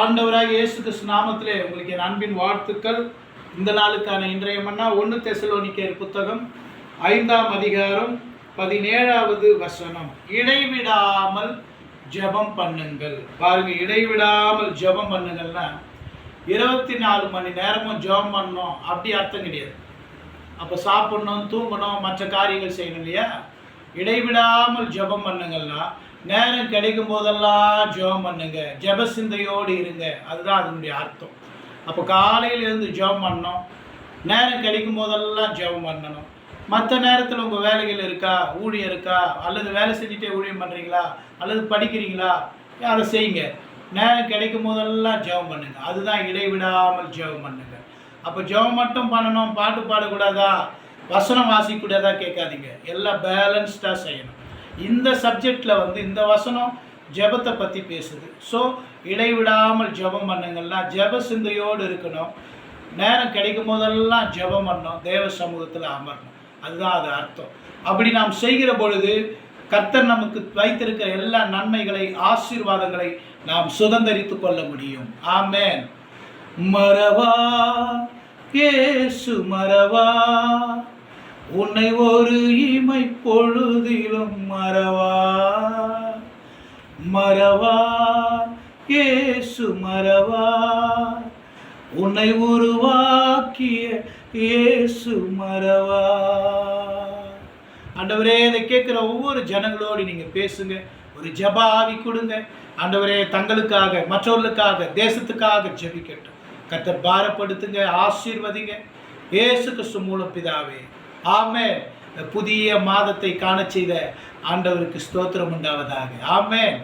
ஆண்டவராக இயேசு கிறிஸ்து நாமத்திலே உங்களுக்கு என் அன்பின் வாழ்த்துக்கள். இந்த நாளுக்கான இன்றைய மன்னா ஒன்று தெசலோனிக்கேர் புத்தகம் ஐந்தாம் அதிகாரம் பதினேழாவது வசனம். இடைவிடாமல் ஜெபம் பண்ணுங்கள். பாருங்க இடைவிடாமல் ஜெபம் பண்ணுங்கள்னா இருபத்தி நாலு மணி நேரமும் ஜெபம் பண்ணோம் அப்படி அர்த்தம் கிடையாது. அப்போ சாப்பிடணும் தூங்கணும் மற்ற காரியங்கள் செய்யணும் இல்லையா? இடைவிடாமல் ஜெபம் பண்ணுங்கன்னா நேரம் கிடைக்கும் போதெல்லாம் ஜெபம் பண்ணுங்க. ஜெப சிந்தையோடு இருங்க. அதுதான் அதனுடைய அர்த்தம். அப்போ காலையில் இருந்து ஜெபம் பண்ணணும். நேரம் கிடைக்கும் போதெல்லாம் ஜெபம் பண்ணணும். மற்ற நேரத்தில் உங்கள் வேலைகள் இருக்கா? ஊழியம் இருக்கா? அல்லது வேலை செஞ்சுட்டே ஊழியம் பண்ணுறீங்களா அல்லது படிக்கிறீங்களா? அதை செய்யுங்க. நேரம் கிடைக்கும் போதெல்லாம் ஜெபம் பண்ணுங்க. அதுதான் இடைவிடாமல் ஜெபம் பண்ணுங்க. அப்போ ஜெபம் மட்டும் பண்ணணும். பாட்டு பாடக்கூடாதா? வசனம் வாசிக்கூடியதாக கேட்காதீங்க. எல்லாம் பேலன்ஸ்டாக செய்யணும். இந்த சப்ஜெக்டில் வந்து இந்த வசனம் ஜெபத்தை பற்றி பேசுது. ஸோ இடைவிடாமல் ஜெபம் பண்ணுங்கன்னா ஜெப சிந்தையோடு இருக்கணும். நேரம் கிடைக்கும் போதெல்லாம் ஜெபம் பண்ணணும். தேவ சமூகத்தில் அமரணும். அதுதான் அது அர்த்தம். அப்படி நாம் செய்கிற பொழுது கர்த்தர் நமக்கு வைத்திருக்கிற எல்லா நன்மைகளை ஆசீர்வாதங்களை நாம் சுதந்திரித்து கொள்ள முடியும். ஆமேன். மறவா இயேசு மறவா உன்னை ஒரு இமை பொழுதிலும் மறவா மறவா இயேசு மறவா உன்னை உருவாக்கிய இயேசு மறவா ஆண்டவரே இதை கேட்குற ஒவ்வொரு ஜனங்களோடு நீங்கள் பேசுங்க. ஒரு ஜபாவி கொடுங்க. ஆண்டவரே தங்களுக்காக மற்றவர்களுக்காக தேசத்துக்காக ஜெபிக்கட்டும். கர்த்தர் பாரப்படுத்துங்க ஆசீர்வதிங்க. இயேசு கிறிஸ்து மூலம் பிதாவே ஆமே புதிய மாதத்தை காண செய்த ஆண்டவருக்கு ஸ்தோத்திரம் உண்டாவதாக. ஆமேன்.